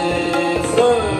Jesus.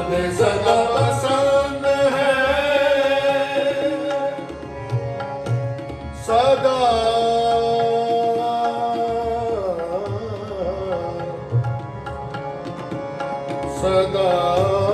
ਦੇ ਸਦਾ ਪਸੰਦ ਹੈ। ਸਦਾ। ਸਦਾ।